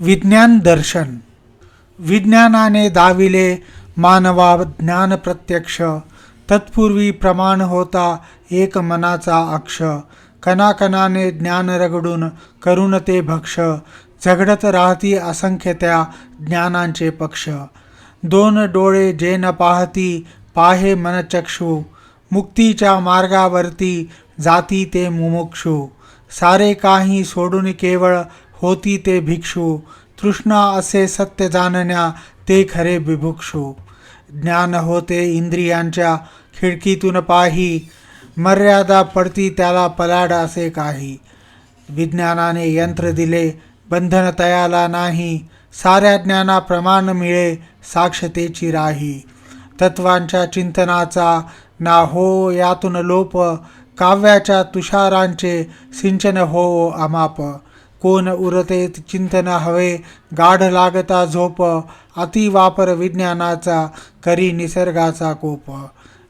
विज्ञान दर्शन. विज्ञानाने दाविले मानवा ज्ञान प्रत्यक्ष तत्पूर्वी प्रमाण होता एक मनाचा अक्ष. कणाकणाने ज्ञान रगडून करुण ते भक्ष. झगडत राहती असंख्य त्या ज्ञानांचे पक्ष. दोन डोळे जे न पाहती पाहे मनचक्षु मुक्तीच्या मार्गावरती जाती ते मुमुक्षु. सारे काही सोडून केवळ होती ते भिक्षू तृष्णा असे सत्य जाणण्या ते खरे बिभुक्षू ज्ञान होते इंद्रियांच्या खिडकीतून पाही मर्यादा पडती त्याला पलाड असे काही. विज्ञानाने यंत्र दिले बंधन तयाला नाही साऱ्या ज्ञाना प्रमाण मिळे साक्षतेची राही. तत्वांच्या चिंतनाचा ना हो यातून लोप काव्याच्या तुषारांचे सिंचन हो अमाप. कोण उरते चिंतन हवे गाढ लागता झोप अति वापर विज्ञानाचा करी निसर्गाचा कोप.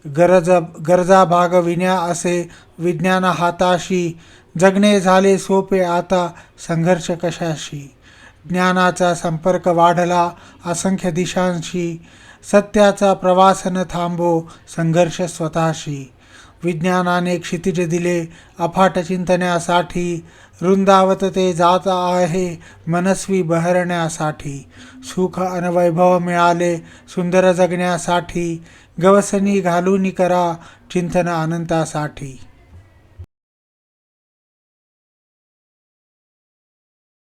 गरज गरजा भागविण्या असे विज्ञान हाताशी जगणे झाले सोपे आता संघर्ष कशाशी? ज्ञानाचा संपर्क वाढला असंख्य दिशांशी सत्याचा प्रवासन थांबो संघर्ष स्वतःशी. विज्ञानाने क्षितिज दिले अफाट चिंतण्यासाठी रुंदावत ते जात आहे मनस्वी बहरण्यासाठी. सुख अनवैभव मिळाले सुंदर जगण्यासाठी गवसनी घालून करा चिंतन अनंतासाठी.